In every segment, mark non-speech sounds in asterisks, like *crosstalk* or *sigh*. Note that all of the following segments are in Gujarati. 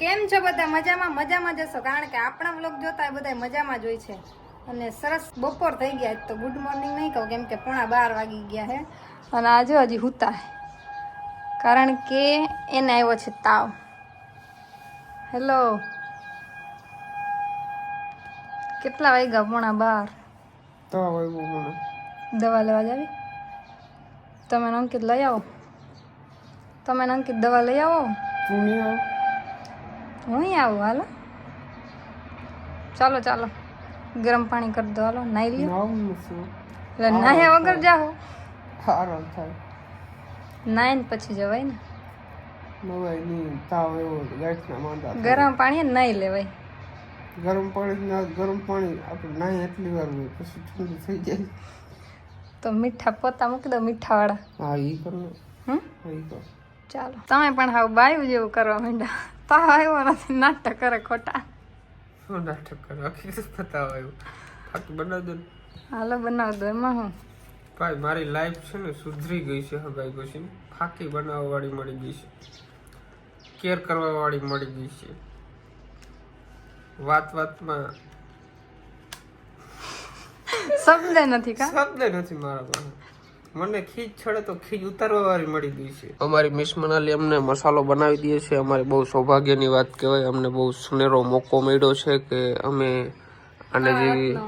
કેમ છો બધા? મજામાં? મજામાં જશો કારણ કે આપણા વ્લોગ જોતા હોય બધા મજામાં જ હોય છે. અને સરસ બપોર થઈ ગયા તો ગુડ મોર્નિંગ નહીં કહું કેમ કે પોણા બાર વાગી ગયા છે. અને આજે હજી હુતા કારણ કે એને આવ્યો છે તાવ. હેલો કેટલા વાગ્યા પોણા બાર? દવા લેવા જાવી? તમે અંકિત લઈ આવો? તમે અંકિત દવા લઈ આવ. હું આવું હાલો. ચાલો ચાલો. ગરમ પાણી કરી દો હાલો. નાઈ લ્યો. એટલે નાહ્યા વગર જાઓ. આરામ થાય. નાઈને પછી જવાય ને. નવાય નહીં. તાવ એવો ગાંઠના માંદા ગરમ પાણી નાઈ લેવાય. ગરમ પાણી ના ગરમ પાણી આપણે નાહી એટલી વાર હોય પછી ઠંડુ થઈ જાય. તો મીઠા પોતા મૂકી દો મીઠાવાળા. હા એ કરો હમ? ચાલો. તમે પણ હાવ બાયું જેવું કરવા માંડ્યા. તાવ આવ્યો નથી નાટક કરે ખોટા શું નાટક કરે રીતે બતાવ આવ્યો બાકી બનાવ દો. હાલો બનાવ દો એમાં હું ભાઈ મારી લાઈફ છે ને સુધરી ગઈ છે હગાઈ પછી ફાકી બનાવવા વાળી મળી ગઈ છે કેર કરવા વાળી મળી ગઈ છે વાત વાતમાં શબ્દ નથી કા શબ્દ નથી મારા પાસે મને ખીજ છડે તો ખીજ ઉતારવા વાળી મળી ગઈ છે. અમારી મિસ મનાલી અમને મસાલો બનાવી દે છે. અમારી બહુ સૌભાગ્યની વાત કહેવાય. અમને બહુ સુનેરો મોકો મળ્યો છે કે અમે અને જેવી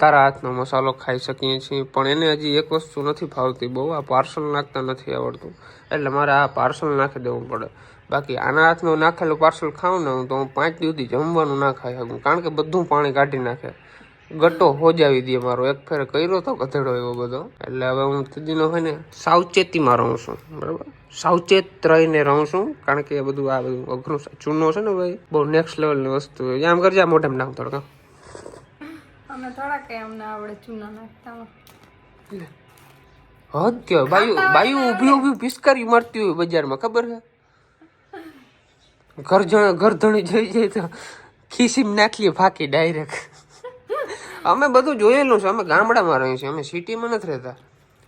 તારા હાથનો મસાલો ખાઈ શકીએ છીએ. પણ એને હજી એક વસ્તુ નથી ફાવતી બહુ. આ પાર્સલ નાખતા નથી આવડતું. એટલે મારે આ પાર્સલ નાખી દેવું પડે. બાકી આના હાથનું નાખેલું પાર્સલ ખાઉં ને હું તો હું પાંચ દિવસથી જમવાનું ના ખાઈ શકું. કારણ કે બધું પાણી કાઢી નાખે. ગટ્ટો હોજાવી દે મારો. એક ફેર કર્યો તો ગધેડો એવો બધો. એટલે હવે હું તેદીનો હોય ને સાવચેતીમાં રહું છું. બરાબર? સાવચેત રહીને રહું છું. કારણ કે એ બધું આ બધું અઘરું ચૂનો છે ને ભાઈ બહુ નેક્સ્ટ લેવલની વસ્તુ છે આમ કરજે આ મોઢામાં નાખ થોડક અમે થોડા કઈ અમને આવડે ચૂનો નાખતા હદ કહેવાય બાયું બાયું ઊભી ઊભી પિસ્કારી મારતી હોય બજારમાં. ખબર છે? ઘર જણ ઘર ધણી જઈ જાય તો ખીસીમ નાખીએ ફાકી ડાયરેક્ટ અમે બધું જોયેલું છે. અમે ગામડામાં રહીએ છીએ. અમે સિટીમાં નથી રહેતા.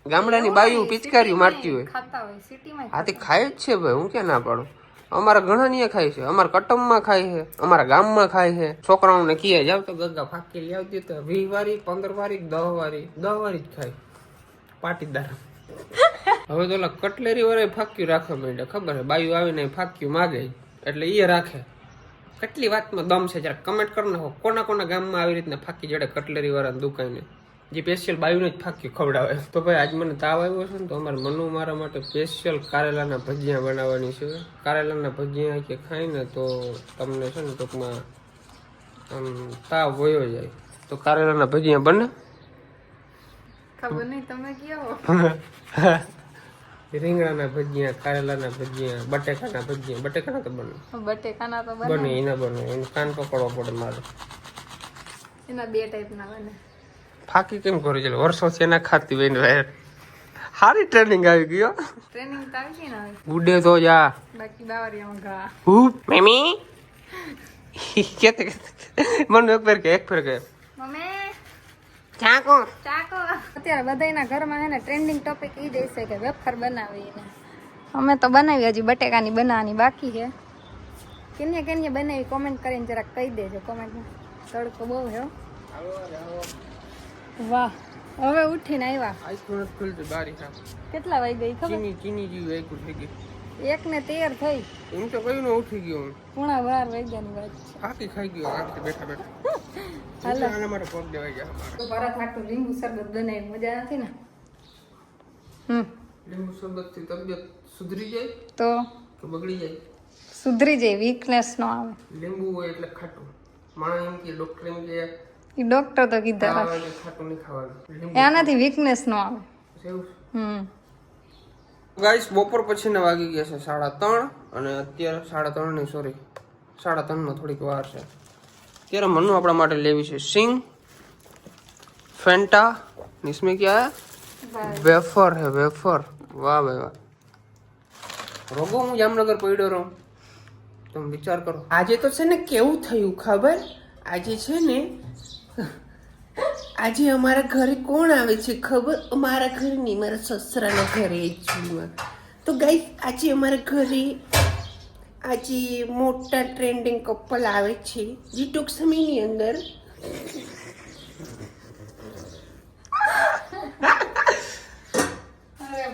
ગામડાની બાયું પિચકારીઓ મારતી હોય. ખાતા તે ખાય જ છે ભાઈ હું ક્યાં ના પાડું? અમારા ઘણા ની ખાય છે. અમારા કટમમાં ખાય છે અમારા ગામમાં ખાય છે. છોકરાઓને કીએ જાવ તો ગગા ફાકી લઈ આવતી તો વીસ વારી પંદર વારી દહ વારી દહ વારી જ ખાય. પાટીદાર. *laughs* હવે તો ઓલા કટલેરી વાળા ફાક્યું રાખવા માંડ્યા. ખબર છે? બાયું આવીને ફાક્યું માગે. એટલે એ રાખે. કેટલી વાતમાં દમ છે જરા કમેન્ટ કરો ને કોના કોના ગામમાં આવી રીતના ફાકી જડે કટલેરી વાળા દુકાને? જે સ્પેશિયલ બાયુને જ ફાક્યું ખવડાવે. તો ભાઈ આજ મને તાવ આવ્યો છે ને તો અમારે મનુ મારા માટે સ્પેશિયલ કારેલાના ભજીયા બનાવવાની છે. કારેલાના ભજીયા કે ખાઈને તો તમને છે ને ટૂંકમાં આમ તાવ વયો જાય. તો કારેલાના ભજીયા બને? ખબર નહીં તમે કયો. *laughs* રીંગણાના ભજીયા કારેલાના ભજીયા બટેકાના ભજીયા બટેકાના તો બને. બટેકાના તો બને. બને એના બને. એનો કાન પકડવો પડે મારે. એના બે ટાઈપના બને. ફાકી કેમ કરી છે? વર્ષોથી એના ખાતી વેન ને હારી સારી ટ્રેનિંગ આવી ગયો ટ્રેનિંગ તો આવી ગઈ ને ગુડે તો જા. બાકી બાવરિયામાં ઘા. હું મમ્મી કેતે. મને એક ફેર કે એક ફેર કે. મમ્મી. ચાકો ચાકો અત્યારે બધાયના ઘરમાં છે ને ટ્રેન્ડિંગ ટોપિક ઈ જ કે વેફર બનાવી ને અમે તો બનાવી હજી બટેકાની બનાવવાની બાકી છે. કેને કેને બનાવી કોમેન્ટ કરીને જરાક કહી દેજો. કોમેન્ટમાં તડકો બહુ હે. વાહ. હવે ઉઠીને આવ્યા. આઈસ્ક્રીમ નથી બારી કેટલા વાગ્યા ગઈ ખબર? ચીની ચીની જેવી થઈ ગઈ એક ને તેર થઈ. હું તો કયું ઉઠી ગયો પૂણા બાર વાગ્યાની વાત થાકી ખાઈ ગયો આખી બેઠા બેઠા. *laughs* હાલો. આના માટે પગ દેવાઈ ગયા અમારે. ભરત આટલું લીંબુ શરબત બનાવી મજા નથી ને? હમ. લીંબુ શરબતથી તબિયત સુધરી જાય તો? કે બગડી જાય? સુધરી જાય વીકનેસ નો આવે. લીંબુ હોય એટલે ખાટું. માણસ એમ કે ડોક્ટર એમ કે એ ડોક્ટર તો કીધા ખાટું નહીં ખાવાનું. એનાથી વીકનેસ નો આવે. હમ. ગાઈસ બપોર પછી ને વાગી ગયા છે સાડા ત્રણ અને અત્યારે સાડા ત્રણની સોરી સાડા ત્રણમાં થોડીક વાર છે. અત્યારે મનુ આપણા માટે લેવી છે સિંગ ફેન્ટા નિસમે ક્યાં વેફર હે વેફર વાહ ભાઈ વાહ. રોગો હું જામનગર પડ્યો રહું. તમે વિચાર કરો. આજે તો છે ને કેવું થયું ખબર? આજે છે ને આજે અમારા ઘરે કોણ આવે છે ખબર? અમારા ઘરે નહીં મારા સસરાના ઘરે એકચ્યુઅલીમાં તો ગાઈ આજે અમારા ઘરે આજે મોટા ટ્રેન્ડિંગ કપલ આવે છે. જે ટૂંક સમયની અંદર.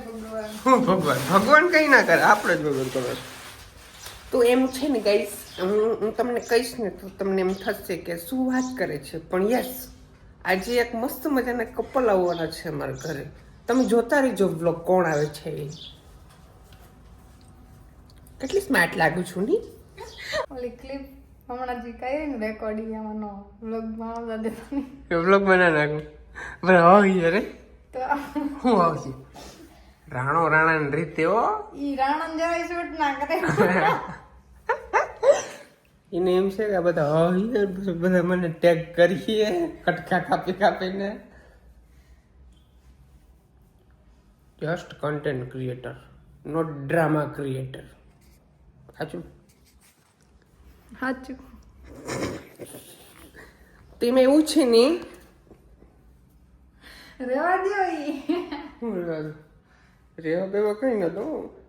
ભગવાન હું ભગવાન? ભગવાન કઈ ના કરે આપણે જ ભગવાન કરો. તો એમ છે ને ગાઈસ હું હું તમને કહીશ ને તો તમને એમ થશે કે શું વાત કરે છે. પણ યસ આજે એક મસ્ત મજાના કપલ આવવાના છે અમારા ઘરે. તમે જોતા રહીજો બ્લોગ કોણ આવે છે એ. કેટલી સ્માર્ટ લાગુ છું ની ઓલી ક્લિપ હમણાં જે કરી ને રેકોર્ડિંગ એમાંનો વ્લોગ બનાવતા દેતા નહીં બ્લોગ બના નાખું. બરાબર આવી રે. તો હું આવશે? રાણો રાણા રીતે હો ઈ રાણા જરાય શૂટ ના કરે. *laughs* એને એમ છે કે આ બધા હહીએ બધા મને ટેગ કરીએ કટકા કાપી કાપીને. Just content creator not drama creator સાચું? સાચું. તેમાં એવું છે ને રેવા દો હું રેવા? બેવા કઈ ન દઉં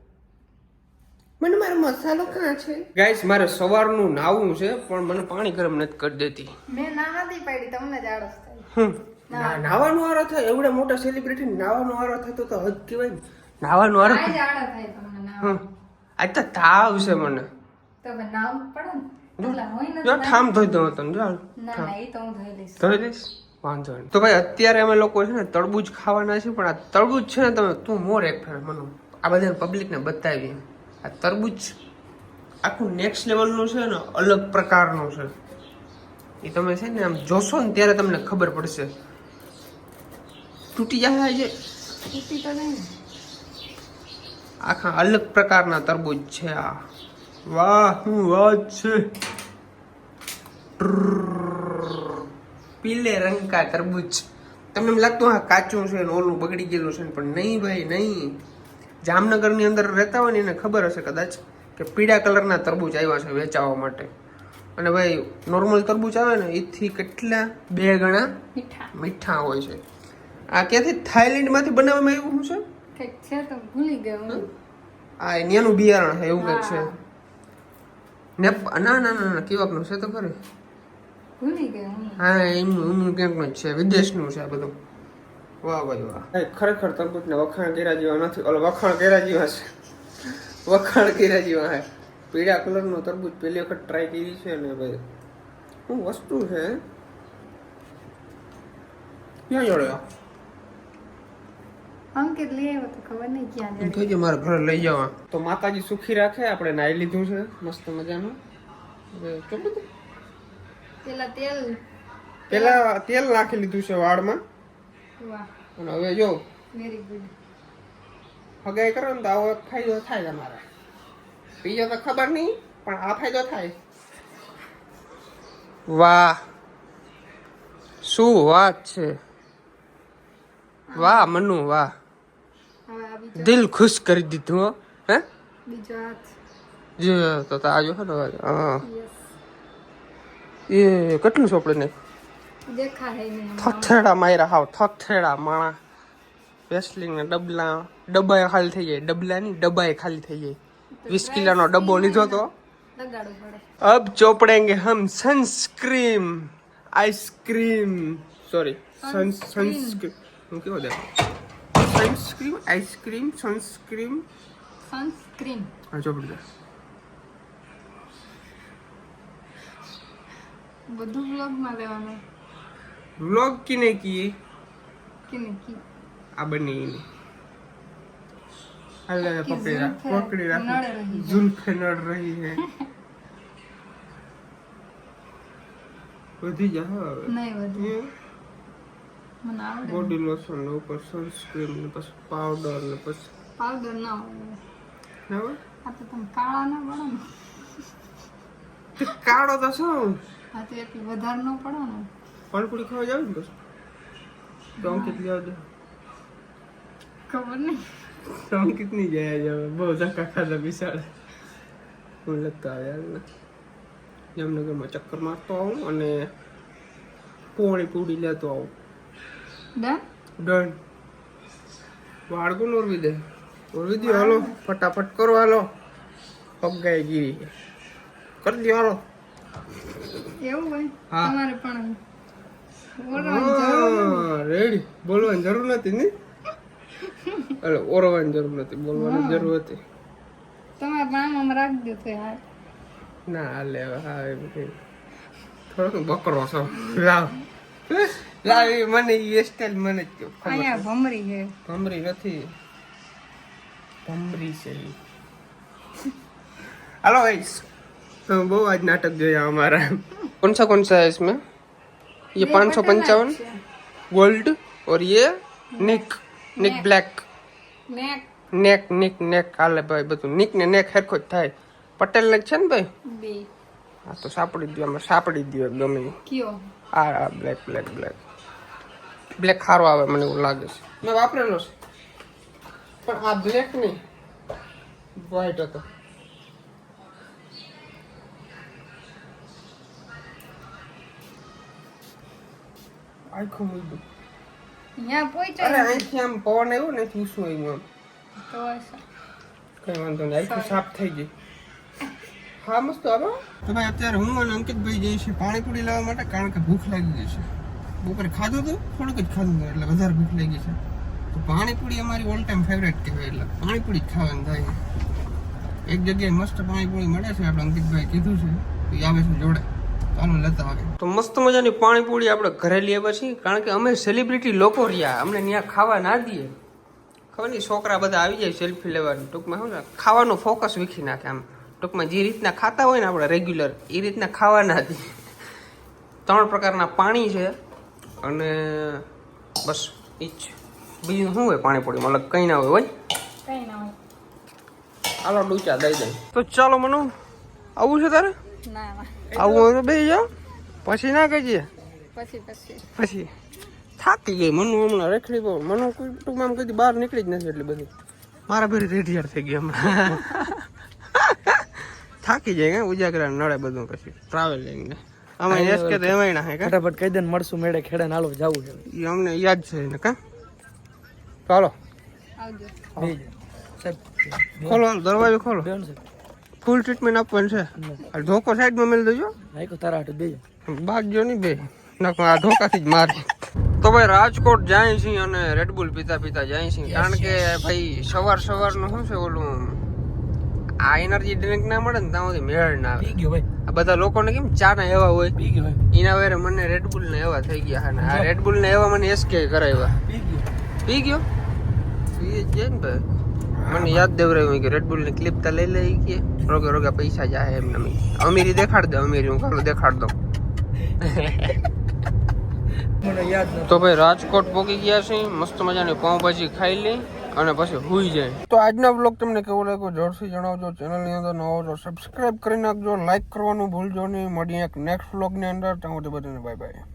મને મારો મસાલો ક્યાં છે? ગાઈસ મારે સવારનું નાવું છે પણ મને પાણી ગરમ નથી કરી દેતી. મેં ના નથી પાડી તમને જ આળસ થાય. હમ. નાવાનો વારો થાય. એવડા મોટા સેલિબ્રિટી નાવાનો વારો થતો તો હદ કહેવાય. નાવાનો વારો આજ આળસ થાય તમને. આજ તો તાવ છે મને. તો હવે નાવું પડે ને. ઠામ ધોઈ દઉં તને જો ના ના એ તો હું ધોઈ લઈશ. ધોઈ દઈશ? વાંધો નહીં. તો ભાઈ અત્યારે અમે લોકો છે ને તરબૂચ ખાવાના છે પણ આ તરબૂચ છે ને તમે તું મોર એક ફેર મને આ બધા પબ્લિકને બતાવી. આ તરબૂચ આખું નેક્સ્ટ લેવલનું છે ને અલગ પ્રકારનું છે. એ તમે છે ને આમ જોશો ને ત્યારે તમને ખબર પડશે. તૂટી જાય છે તૂટી તો નહીં. આખા અલગ પ્રકારના તરબૂચ છે આ. વાહ શું વાત છે. પીલે રંગ કા તરબૂચ. તમને એમ લાગતું હા કાચું છે ને ઓલું બગડી ગયેલું છે પણ નહીં ભાઈ નહીં. જામનગરની અંદર રહેતા હોય ને એને ખબર હશે કદાચ કે પીળા કલરના તરબૂચ આવ્યા છે વેચાવા માટે. અને ભાઈ નોર્મલ તરબૂચ આવે ને એથી કેટલા? બે ગણા મીઠા. મીઠા હોય છે. આ ક્યાંથી? થાઈલેન્ડમાંથી બનાવવામાં આવ્યું છે કંઈક છે તો ભૂલી ગયો આ એનું બિયારણ છે એવું કંઈક છે. ના ના ના ના કેવાકનું છે તો ખરી. ભૂલી ગયો હા એમનું એમનું ક્યાંકનું જ છે વિદેશનું છે આ બધું. વાહ ભાઈ વાહ. ખરેખર તરબૂચને વખાણ કર્યા જેવા નથી. ઓલો વખાણ કર્યા જેવા છે. વખાણ કર્યા જેવા છે. પીળા કલરનું તરબૂચ પહેલી વખત ટ્રાય કરી છે ને ભાઈ. શું વસ્તુ છે? ક્યાં જોડ્યો અંકિત લઈ આવ્યો તો ખબર નહીં ક્યાં એમ જાય થઈ ગયું મારા ઘરે લઈ જવા. તો માતાજી સુખી રાખે આપણે નાઈ લીધું છે. મસ્ત મજાનું. કેટલું પેલા તેલ. પેલા તેલ નાખી લીધું છે વાળમાં. વાહ અને હવે જો વેરી ગુડ હગાઈ કરો ને તો આવો એક ફાયદો થાય તમારે બીજો તો ખબર નહીં પણ આ ફાયદો થાય વાહ શું વાત છે વાહ મનુ વાહ હવે આ બીજો દિલ ખુશ કરી દીધું હો હે બીજો હાથ જે તો તો આજો ને હા યસ એ કેટલું ચોપડે ને દેખાય નહીં એમ. થથેડા માર્યા હાવ થથેડા માણા. વેસલીન ડબલા ડબ્બા ખાલી થઈ જાય. ડબલા ની ડબ્બા ખાલી થઈ જાય. વીસ કિલોનો ડબ્બો લીધો તો. અબ ચોપડેંગે હમ sunscreen ice cream. Sorry sun sunscreen. હું કેવો દે sunscreen ice cream sunscreen. Sunscreen. હા ચોપડી દે. બધું બ્લોગમાં લેવાનું. કિને કિए કે? નહીં કી. આ બની હાલે પકડી રાખ પકડી રાખ. ઝુલ્ફે નડ રહી હે વધી જા હવે. નહીં વધી. મને આવડે. બોડી લોશન ને ઉપર સનસ્ક્રીન ને પછી પાવડર ને પછી. પાવડર ના આવડે? આ તો તમે કાળા ના પડો ને. કાળો તો શું? આ તો એટલું વધારે ન પડો ને. પાણીપુરી ખાવા જાવ ને બસ? તો અંકિત લેવા દે. ખબર નહીં. તો અંકિત નહીં જાય હવે બહુ ધક્કા ખાધા બિસાડે હું લગતા આવે યાર ને જામનગરમાં ચક્કર મારતો આવું અને પોણી પૂડી લેતો આવું. ડન? ડન. નોરવી દે. ઓરવી દે હાલો. ફટાફટ કરો હાલો. પગાઈ ગીરી. કરી દો હાલો. એવું હોય? તમારે પણ રેડી બોલવાની જરૂર નથી ને એટલે ઓરવાની જરૂર નથી બોલવાની જરૂર હતી તમારે પણ આમ આમ રાખજો તો યાર ના હાલે હવે હા એ બધું થોડોક બકરો છો લાવ લાવ એ મને એ સ્ટાઈલ મને જ કહો. ખબર અહીંયા ભમરી છે ભમરી નથી ભમરી છે ઈ. हेलो गाइस तो वो आज नाटक जो है हमारा कौन सा कौन सा है इसमें ये पाँच सौ पंचावन गोल्ड और ये निक निक ब्लैक નેક નેક નિક નેક હાલે ભાઈ બધું નિક ને નેક હેરખો જ થાય પટેલ ને છે ને ભાઈ બે હા તો સાપડી દો અમે સાપડી દો ગમે ઈ. કયો આ આ બ્લેક બ્લેક બ્લેક બ્લેક સારો આવે મને એવું લાગે છે મેં વાપરેલો છે પણ આ બ્લેક નહીં વ્હાઈટ હતો આખું મૂંડું અરે પહોંચ્યો અહીંથી આમ પવન આવ્યો ને શું આવ્યું આમ? તો. કઈ વાંધો નહીં આખું સાફ થઈ ગઈ. હા મસ્ત આવે તો ભાઈ અત્યારે હું અને અંકિતભાઈ જઈએ છીએ પાણીપુરી લાવવા માટે કારણ કે ભૂખ લાગી ગઈ છે. બપોરે ખાધું હતું? થોડુંક જ ખાધું હતું એટલે વધારે ભૂખ લાગી છે. તો પાણીપુરી અમારી ઓલ ટાઈમ ફેવરેટ કહેવાય એટલે પાણીપુરી જ ખાવાનું થાય. એક જગ્યાએ મસ્ત પાણીપુરી મળે છે આપણે અંકિતભાઈ કીધું છે. તો આવે છે જોડે. ચાલો લેતા આવે તો મસ્ત મજાની પાણીપુરી આપણે ઘરે લઈએ પછી કારણ કે અમે સેલિબ્રિટી લોકો રહ્યા. અમને ત્યાં ખાવા ના દઈએ. ખબર નહીં છોકરા બધા આવી જાય સેલ્ફી લેવાની. ટૂંકમાં શું ને ખાવાનું ફોકસ વીખી નાખે આમ. ટૂંકમાં જે રીતના ખાતા હોય ને આપણે રેગ્યુલર એ રીતના ખાવા ના દઈએ. ત્રણ પ્રકારના પાણી છે અને બસ એ જ. બીજું શું હોય પાણીપુરીમાં? અલગ કંઈ ના હોય હોય? કઈ ના હાલો ડૂચા દઈ દઈ. તો ચાલો મનુ આવું છે તારે? ના ના. આવું હોય તો બે જાઓ પછી ના કહીએ? પછી પછી. પછી. થાકી ગઈ મનુ હમણાં રેખડી બહુ. મનુ કોઈ ટૂંકમાં આમ કદી બહાર નીકળી જ નથી એટલી બધી. મારા ભરી રેઢિયાર થઈ ગઈ હમણાં. *laughs* થાકી જાય કે ઉજાગરા નડે બધું પછી. ટ્રાવેલિંગ ને આમાં એસ કે તો એમાંય ના હે ફટાફટ કહી દે મળશું મેળે ખેડે નાલો જવું છે. એ અમને યાદ છે ને કા? ચાલો. આવજો. સાહેબ ખોલો દરવાજો ખોલો. બેન છે. ફૂલ ટ્રીટમેન્ટ આપવાનું છે. ધોકો સાઈડમાં મેળ દેજો. તારા હાટું બે. બાગજો નહીં બે. નાખો આ ધોકાથી જ મારે. તો ભાઈ રાજકોટ જાય છે અને રેડબુલ પીતા પીતા જાય છે કારણ કે ભાઈ સવાર સવારનું શું છે ઓલું? આ એનર્જી ડ્રિંક ના મળે ને ત્યાં સુધી મેળ ના આવે. ગયો ભાઈ. આ બધા લોકોને કેમ ચા ના એવા હોય? એના વેરે મને રેડબુલ ને એવા થઈ ગયા અને આ રેડબુલ ને એવા મને એસકે કરાવ્યા. પી ગયો. પી ગયો? પી જ જાય ને ભાઈ. મને યાદ દેવરાયું કે રેડબુલની ક્લિપ તો લઈ લઈ કે રોગે રોગે પૈસા જાય એમ નમી અમીરી દેખાડ દે અમીરી હું કાલે દેખાડ દઉં. યાદ તો ભાઈ રાજકોટ પહોંચી ગયા છે મસ્ત મજાની પાઉંભાજી ખાઈ લઈ અને પછી હુઈ જાય. તો આજનો બ્લોગ તમને કેવો લાગ્યો જોરથી જણાવજો ચેનલની અંદર નવો તો સબસ્ક્રાઇબ કરી નાખજો લાઈક કરવાનું ભૂલજો નહીં. મળીએ એક નેક્સ્ટ બ્લોગની અંદર. ત્યાં બધાને બાય બાય